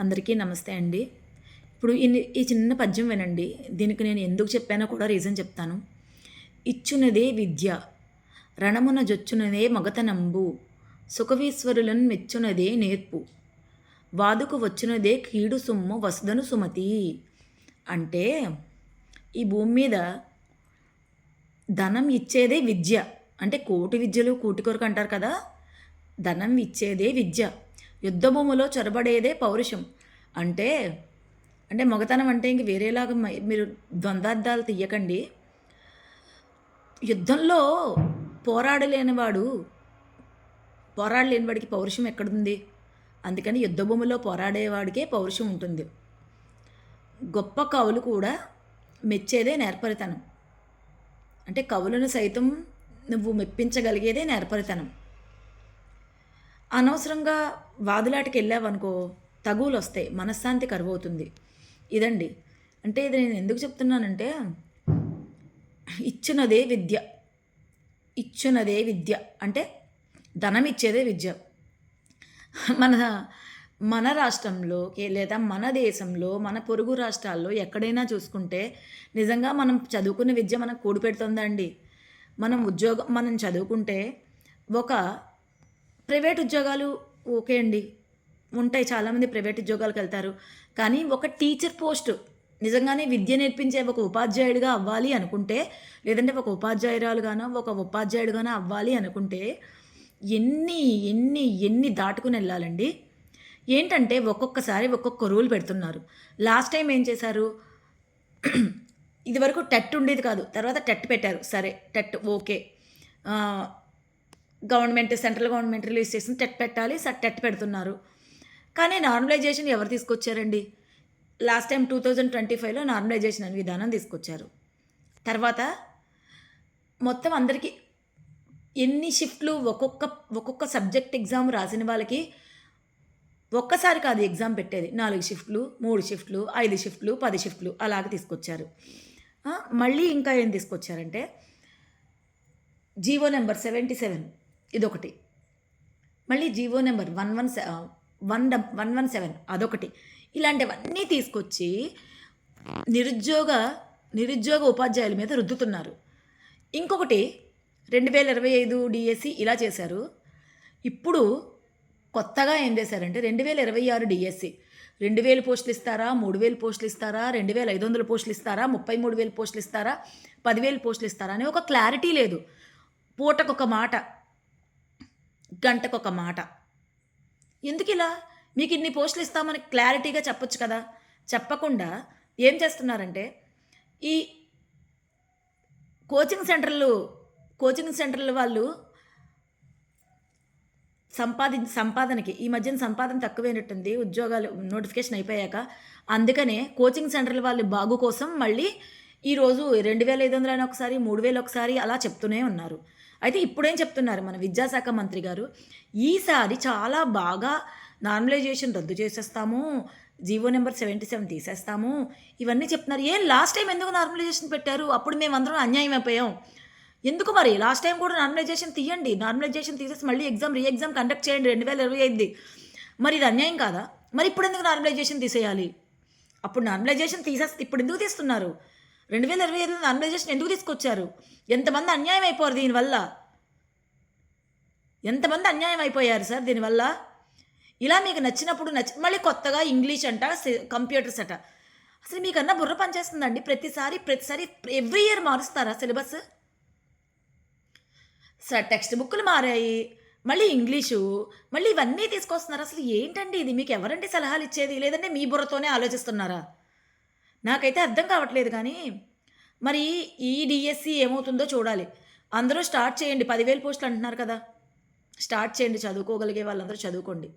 అందరికీ నమస్తే అండి. ఇప్పుడు ఈ చిన్న పద్యం వినండి. దీనికి నేను ఎందుకు చెప్పానో కూడా రీజన్ చెప్తాను. ఇచ్చునదే విద్య రణమున జొచ్చునదే మగతనంబు సుఖవీశ్వరులను మెచ్చునదే నేర్పు వాదుకు వచ్చినదే కీడు సుమ్ము వసుదను సుమతి. అంటే ఈ భూమి మీద ధనం ఇచ్చేదే విద్య. అంటే కోటి విద్యలు కూటి కొరకు అంటారు కదా? ధనం ఇచ్చేదే విద్య. యుద్ధభూమిలో చొరబడేదే పౌరుషం. అంటే అంటే మొగతనం అంటే ఇంక వేరేలాగా మీరు ద్వంద్వార్థాలు తీయకండి. యుద్ధంలో పోరాడలేనివాడు పోరాడలేనివాడికి పౌరుషం ఎక్కడుంది? అందుకని యుద్ధభూమిలో పోరాడేవాడికే పౌరుషం ఉంటుంది. గొప్ప కవులు కూడా మెచ్చేదే నేర్పరితనం. అంటే కవులను సైతం నువ్వు మెప్పించగలిగేదే నేర్పరితనం. అనవసరంగా వాదులాటకి వెళ్ళావనుకో తగువులు వస్తాయి మనశ్శాంతి కరువవుతుంది. ఇదండి. అంటే ఇది నేను ఎందుకు చెప్తున్నానంటే ఇచ్చినదే విద్య. ఇచ్చినదే విద్య. అంటే ధనం ఇచ్చేదే విద్య. మన మన రాష్ట్రంలో లేదా మన దేశంలో మన పొరుగు రాష్ట్రాల్లో ఎక్కడైనా చూసుకుంటే నిజంగా మనం చదువుకున్న విద్య మనకు కూడిపెడుతుందండి. మనం ఉద్యోగం మనం చదువుకుంటే ఒక ప్రైవేట్ ఉద్యోగాలు ఓకే అండి. ఉంటాయి చాలామంది ప్రైవేట్ ఉద్యోగాలకు వెళ్తారు. కానీ ఒక టీచర్ పోస్ట్ నిజంగానే విద్య నేర్పించే ఒక ఉపాధ్యాయుడిగా అవ్వాలి అనుకుంటే లేదంటే ఒక ఉపాధ్యాయురాలుగానో ఒక ఉపాధ్యాయుడుగానో అవ్వాలి అనుకుంటే ఎన్ని ఎన్ని ఎన్ని దాటుకుని వెళ్ళాలండి. ఏంటంటే ఒక్కొక్కసారి ఒక్కొక్క రూల్ పెడుతున్నారు. లాస్ట్ టైం ఏం చేశారు? ఇది వరకు టెట్ ఉండేది కాదు. తర్వాత టెట్ పెట్టారు. సరే TET okay. Government central government release చేసిన టెట్ పెట్టాలి స టెట్ పెడుతున్నారు. కానీ నార్మలైజేషన్ ఎవరు తీసుకొచ్చారండి? Last time two thousand twenty ఫైవ్లో నార్మలైజేషన్ అనే విధానం తీసుకొచ్చారు. తర్వాత మొత్తం అందరికీ ఎన్ని షిఫ్ట్లు ఒక్కొక్క ఒక్కొక్క సబ్జెక్ట్ ఎగ్జామ్ రాసిన వాళ్ళకి ఒక్కసారి కాదు ఎగ్జామ్ పెట్టేది. నాలుగు షిఫ్ట్లు మూడు షిఫ్ట్లు ఐదు షిఫ్ట్లు పది షిఫ్ట్లు అలాగ తీసుకొచ్చారు. మళ్ళీ ఇంకా ఏం తీసుకొచ్చారంటే జీవో నెంబర్ సెవెంటీ సెవెన్. ఇదొకటి. మళ్ళీ GO number one one one dub one one seven అదొకటి. ఇలాంటివన్నీ తీసుకొచ్చి నిరుద్యోగ నిరుద్యోగ ఉపాధ్యాయుల మీద రుద్దుతున్నారు. ఇంకొకటి రెండు వేల ఇరవై ఐదు డిఎస్సి ఇలా చేశారు. ఇప్పుడు కొత్తగా ఏం చేశారంటే రెండు వేల ఇరవై ఆరు డిఎస్సి. రెండు వేలు పోస్టులు ఇస్తారా మూడు వేలు పోస్టులు ఇస్తారా రెండు వేల ఐదు వందల పోస్టులు ఇస్తారా ముప్పై మూడు వేలు పోస్టులు ఇస్తారా పదివేలు పోస్టులు ఇస్తారా అని ఒక క్లారిటీ లేదు. పూటకొక మాట గంటకొక మాట. ఎందుకు ఇలా మీకు ఇన్ని పోస్టులు ఇస్తామని క్లారిటీగా చెప్పొచ్చు కదా? చెప్పకుండా ఏం చేస్తున్నారంటే ఈ కోచింగ్ సెంటర్లు కోచింగ్ సెంటర్ల వాళ్ళు సంపాది సంపాదనకి ఈ మధ్యన సంపాదన తక్కువైనట్టుంది ఉద్యోగాలు నోటిఫికేషన్ అయిపోయాక. అందుకనే కోచింగ్ సెంటర్ల వాళ్ళు బాగు కోసం మళ్ళీ ఈరోజు రెండు వేల ఐదు వందలు అని ఒకసారి మూడు వేలు ఒకసారి అలా చెప్తూనే ఉన్నారు. అయితే ఇప్పుడేం చెప్తున్నారు మన విద్యాశాఖ మంత్రి గారు? ఈసారి చాలా బాగా నార్మలైజేషన్ రద్దు చేసేస్తాము జీవో నెంబర్ సెవెంటీ సెవెన్ తీసేస్తాము. ఇవన్నీ చెప్తున్నారు. ఏం లాస్ట్ టైం ఎందుకు నార్మలైజేషన్ పెట్టారు? అప్పుడు మేమందరం అన్యాయం అయిపోయాం. ఎందుకు మరి? లాస్ట్ టైం కూడా నార్మలైజేషన్ తీయండి. నార్మలైజేషన్ తీసేసి మళ్ళీ ఎగ్జామ్ రీ ఎగ్జామ్ కండక్ట్ చేయండి రెండు వేల ఇరవై ఐదుది. మరి ఇది అన్యాయం కాదా? మరి ఇప్పుడు ఎందుకు నార్మలైజేషన్ తీసేయాలి? అప్పుడు నార్మలైజేషన్ తీసేస్తే ఇప్పుడు ఎందుకు తీస్తున్నారు? రెండు వేల ఇరవై ఐదులో నార్మలైజేషన్ ఎందుకు తీసుకొచ్చారు? ఎంతమంది అన్యాయం అయిపోరు దీనివల్ల? ఎంతమంది అన్యాయం అయిపోయారు సార్ దీనివల్ల? ఇలా మీకు నచ్చినప్పుడు నచ్చి మళ్ళీ కొత్తగా ఇంగ్లీష్ అంట కంప్యూటర్స్ అట. అసలు మీకన్నా బుర్ర పనిచేస్తుందండి ప్రతిసారి ప్రతిసారి ఎవ్రీ ఇయర్ మారుస్తారా సిలబస్? సార్ టెక్స్ట్ బుక్లు మారాయి మళ్ళీ ఇంగ్లీషు మళ్ళీ ఇవన్నీ తీసుకొస్తున్నారు? అసలు ఏంటండి ఇది? మీకు ఎవరండి సలహాలు ఇచ్చేది? లేదంటే మీ బుర్రతోనే ఆలోచిస్తున్నారా? నాకైతే అర్థం కావట్లేదు కానీ మరి ఈ డిఎస్సి ఏమవుతుందో చూడాలి. అందరూ స్టార్ట్ చేయండి. పదివేలు పోస్టులు అంటున్నారు కదా. స్టార్ట్ చేయండి. చదువుకోగలిగే వాళ్ళందరూ చదువుకోండి.